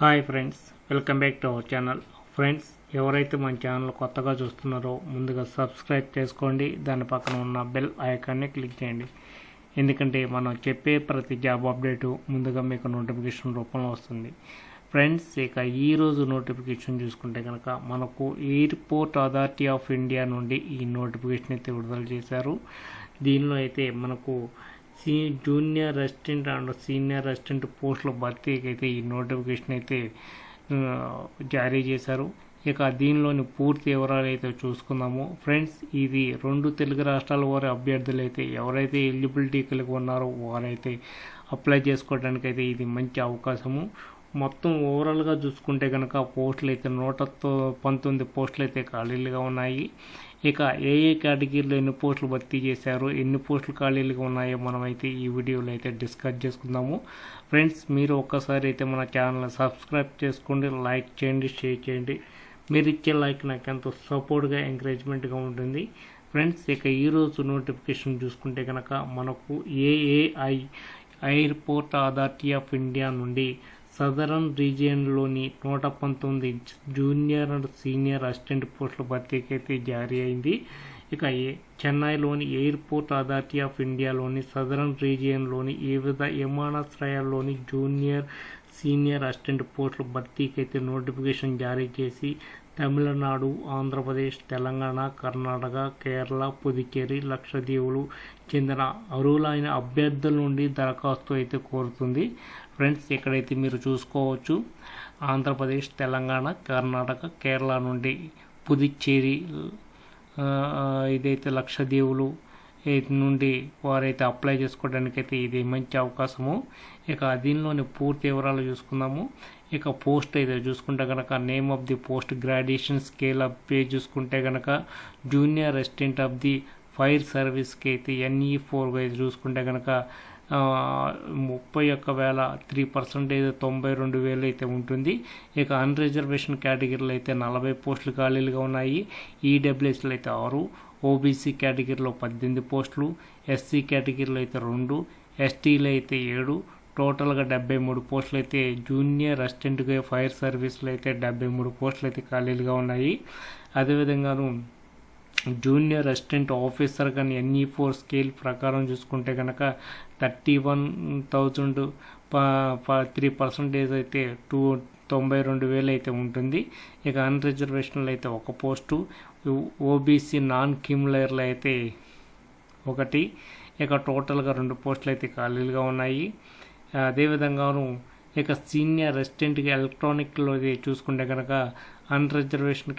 Hi friends welcome back to our channel. Friends ఎవరైతే మన channel కొత్తగా చూస్తున్నారో ముందుగా సబ్స్క్రైబ్ చేసుకోండి. దాని పక్కన ఉన్న బెల్ ఐకాన్ని క్లిక్ చేయండి. ఎందుకంటే మనం చెప్పే ప్రతి జాబ్ అప్డేటు ముందుగా మీకు నోటిఫికేషన్ రూపంలో వస్తుంది. ఫ్రెండ్స్ ఇక ఈరోజు నోటిఫికేషన్ చూసుకుంటే కనుక మనకు ఎయిర్పోర్ట్ అథారిటీ ఆఫ్ ఇండియా నుండి ఈ నోటిఫికేషన్ అయితే విడుదల చేశారు. దీనిలో అయితే మనకు see junior assistant and senior assistant పోస్టుల భర్తీకి అయితే ఈ నోటిఫికేషన్ అయితే జారీ చేశారు. ఇక దీనిలోని పూర్తి వివరాలు అయితే చూసుకుందాము. ఫ్రెండ్స్ ఇది రెండు తెలుగు రాష్ట్రాల వారి అభ్యర్థులు అయితే ఎవరైతే ఎలిజిబిలిటీ కలిగి ఉన్నారో వారైతే అప్లై చేసుకోవడానికి అయితే ఇది మంచి అవకాశము. మొత్తం ఓవరాల్గా చూసుకుంటే కనుక పోస్టులు అయితే నూట పంతొమ్మిది పోస్టులు అయితే ఖాళీలుగా ఉన్నాయి. ఇక ఏ ఏ కేటగిరీలో ఎన్ని పోస్టులు భర్తీ చేశారు ఎన్ని పోస్టులు ఖాళీలుగా ఉన్నాయో మనం అయితే ఈ వీడియోలో అయితే డిస్కస్ చేసుకుందాము. ఫ్రెండ్స్ మీరు ఒక్కసారి అయితే మన ఛానల్ సబ్స్క్రైబ్ చేసుకోండి లైక్ చేయండి షేర్ చేయండి. మీరు ఇచ్చే లైక్ నాకు ఎంతో సపోర్ట్గా ఎంకరేజ్మెంట్గా ఉంటుంది. ఫ్రెండ్స్ ఇక ఈరోజు నోటిఫికేషన్ చూసుకుంటే కనుక మనకు AAI airport authority of India నుండి సదరన్ రీజియన్లోని నూట పంతొమ్మిది జూనియర్ అండ్ సీనియర్ అసిస్టెంట్ పోస్టుల భర్తీకి అయితే జారీ అయింది. ఇక చెన్నైలోని ఎయిర్పోర్ట్ అథారిటీ ఆఫ్ ఇండియాలోని సదరన్ రీజియన్లోని వివిధ విమానాశ్రయాల్లోని జూనియర్ సీనియర్ అసిస్టెంట్ పోస్టుల భర్తీకి అయితే నోటిఫికేషన్ జారీ చేసి తమిళనాడు ఆంధ్రప్రదేశ్ తెలంగాణ కర్ణాటక కేరళ పుదుచ్చేరి లక్షద్వీపులు చెందిన అర్హులైన అభ్యర్థుల నుండి దరఖాస్తు అయితే కోరుతుంది. ఫ్రెండ్స్ ఇక్కడైతే మీరు చూసుకోవచ్చు ఆంధ్రప్రదేశ్ తెలంగాణ కర్ణాటక కేరళ నుండి పుదుచ్చేరి ఇదైతే లక్షదేవులు నుండి వారైతే అప్లై చేసుకోవడానికి అయితే ఇది మంచి అవకాశము. ఇక దీనిలోని పూర్తి వివరాలు చూసుకుందాము. ఇక పోస్ట్ అయితే చూసుకుంటే కనుక name of the post graduation scale of pay చూసుకుంటే కనుక junior assistant of the fire సర్వీస్కి అయితే ఎన్ఈ ఫోర్ అయితే చూసుకుంటే కనుక ముప్పై ఒక్క వేల త్రీ పర్సెంటేజ్ తొంభై రెండు వేలు అయితే ఉంటుంది. ఇక అన్రిజర్వేషన్ కేటగిరీలో అయితే నలభై పోస్టులు ఖాళీలుగా ఉన్నాయి. ఈడబ్ల్యూఎస్లో అయితే ఆరు ఓబీసీ కేటగిరీలో పద్దెనిమిది పోస్టులు ఎస్సీ కేటగిరీలో అయితే రెండు ఎస్టీలో అయితే ఏడు టోటల్గా డెబ్బై మూడు పోస్టులు అయితే జూనియర్ అసిస్టెంట్గా ఫైర్ సర్వీస్లో అయితే డెబ్బై మూడు పోస్టులు అయితే ఖాళీలుగా ఉన్నాయి. అదేవిధంగాను జూనియర్ అసిస్టెంట్ ఆఫీసర్ కానీ ఎన్ఈ ఫోర్ స్కేల్ ప్రకారం చూసుకుంటే కనుక thirty one thousand three percentage అయితే టూ తొంభై రెండు వేలు అయితే ఉంటుంది. ఇక అన్ రిజర్వేషన్లో అయితే ఒక పోస్టు. ఓబీసీ నాన్ క్యూములర్లు అయితే ఒకటి. ఇక టోటల్గా రెండు పోస్టులు అయితే ఖాళీలుగా ఉన్నాయి. అదేవిధంగాను ఇక సీనియర్ అసిస్టెంట్గా ఎలక్ట్రానిక్లో చూసుకుంటే కనుక అన్ రిజర్వేషన్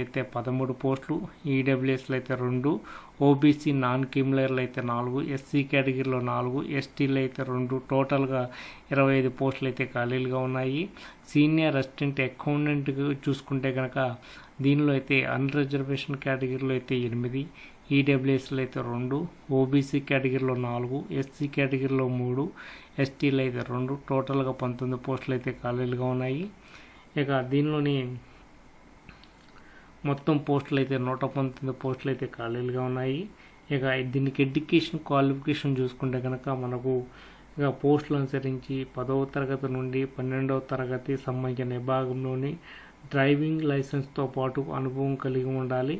అయితే పదమూడు పోస్టులు ఈడబ్ల్యూఎస్లు అయితే రెండు ఓబీసీ నాన్ క్యూములర్లు అయితే నాలుగు ఎస్సీ కేటగిరీలో నాలుగు ఎస్టీలు అయితే రెండు టోటల్గా ఇరవై ఐదు పోస్టులు అయితే ఖాళీలుగా ఉన్నాయి. సీనియర్ అసిస్టెంట్ అకౌంటెంట్ చూసుకుంటే కనుక దీనిలో అయితే అన్రిజర్వేషన్ కేటగిరీలో అయితే ఎనిమిది ఈడబ్ల్యూఎస్లు అయితే రెండు ఓబీసీ కేటగిరీలో నాలుగు ఎస్సీ కేటగిరీలో మూడు ఎస్టీలు అయితే రెండు టోటల్గా పంతొమ్మిది పోస్టులు అయితే ఖాళీలుగా ఉన్నాయి. ఇక దీనిలోని మొత్తం పోస్టులు అయితే నూట పంతొమ్మిది పోస్టులు అయితే ఖాళీలుగా ఉన్నాయి. ఇక దీనికి ఎడ్యుకేషన్ క్వాలిఫికేషన్ చూసుకుంటే కనుక మనకు ఇక పోస్టులు అనుసరించి పదవ తరగతి నుండి పన్నెండవ తరగతి సంబంధించిన విభాగంలోని డ్రైవింగ్ లైసెన్స్తో పాటు అనుభవం కలిగి ఉండాలి.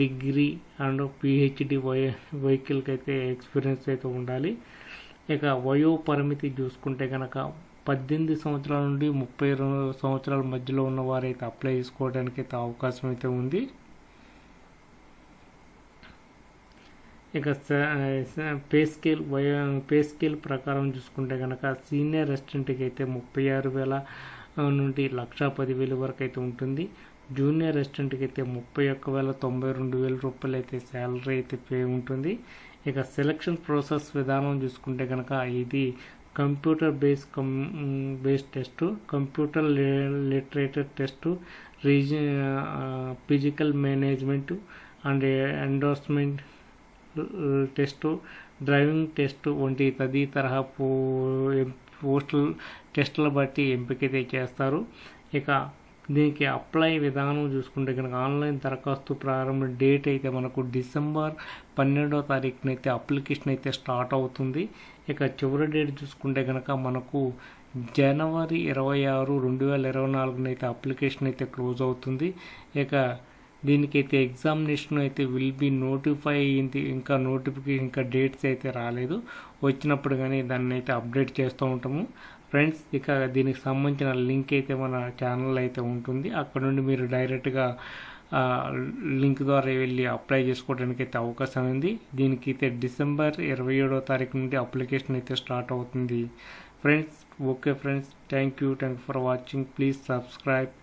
డిగ్రీ అండ్ పిహెచ్డి వై వెహికల్కి అయితే ఎక్స్పీరియన్స్ అయితే ఉండాలి. ఇక వయో పరిమితి చూసుకుంటే కనుక పద్దెనిమిది సంవత్సరాల నుండి ముప్పై రెండు సంవత్సరాల మధ్యలో ఉన్న వారైతే అప్లై చేసుకోవడానికి అయితే అవకాశం అయితే ఉంది. ఇక పే స్కేల్ పే స్కేల్ ప్రకారం చూసుకుంటే కనుక సీనియర్ రెస్టారెంట్కి అయితే ముప్పై ఆరు వేల నుండి లక్ష పదివేలు వరకు అయితే ఉంటుంది. జూనియర్ రెస్టారెంట్కి అయితే ముప్పై ఒక్క వేల తొంభై రెండు వేల రూపాయలు అయితే శాలరీ అయితే పే ఉంటుంది. ఇక సెలక్షన్ ప్రాసెస్ విధానం చూసుకుంటే కనుక ఇది computer base cum base test computer literature test రీజ physical management and endorsement test driving test వంటి తది తరహా పో పోస్టులు టెస్టుల బట్టి ఎంపిక అయితే చేస్తారు. ఇక దీనికి అప్లై విధానం చూసుకుంటే కనుక ఆన్లైన్ దరఖాస్తు ప్రారంభ డేట్ అయితే మనకు డిసెంబర్ పన్నెండవ తారీఖున అయితే అప్లికేషన్ అయితే స్టార్ట్ అవుతుంది. ఇక చివరి డేట్ చూసుకుంటే కనుక మనకు జనవరి ఇరవై ఆరు రెండు వేల ఇరవై నాలుగున అయితే అప్లికేషన్ అయితే క్లోజ్ అవుతుంది. ఇక దీనికైతే ఎగ్జామినేషన్ అయితే విల్ బి నోటిఫై అయింది. ఇంకా నోటిఫికేషన్ ఇంకా డేట్స్ అయితే రాలేదు. వచ్చినప్పుడు కానీ దాన్ని అయితే అప్డేట్ చేస్తూ ఉంటాము. ఫ్రెండ్స్ ఇక దీనికి సంబంధించిన లింక్ అయితే మన ఛానల్ అయితే ఉంటుంది. అక్కడ నుండి మీరు డైరెక్ట్గా లింక్ ద్వారా వెళ్ళి అప్లై చేసుకోవడానికి అయితే అవకాశం ఉంది. దీనికి అయితే డిసెంబర్ ఇరవై ఏడో తారీఖు నుండి అప్లికేషన్ అయితే స్టార్ట్ అవుతుంది. Friends okay friends thank you thank for watching please subscribe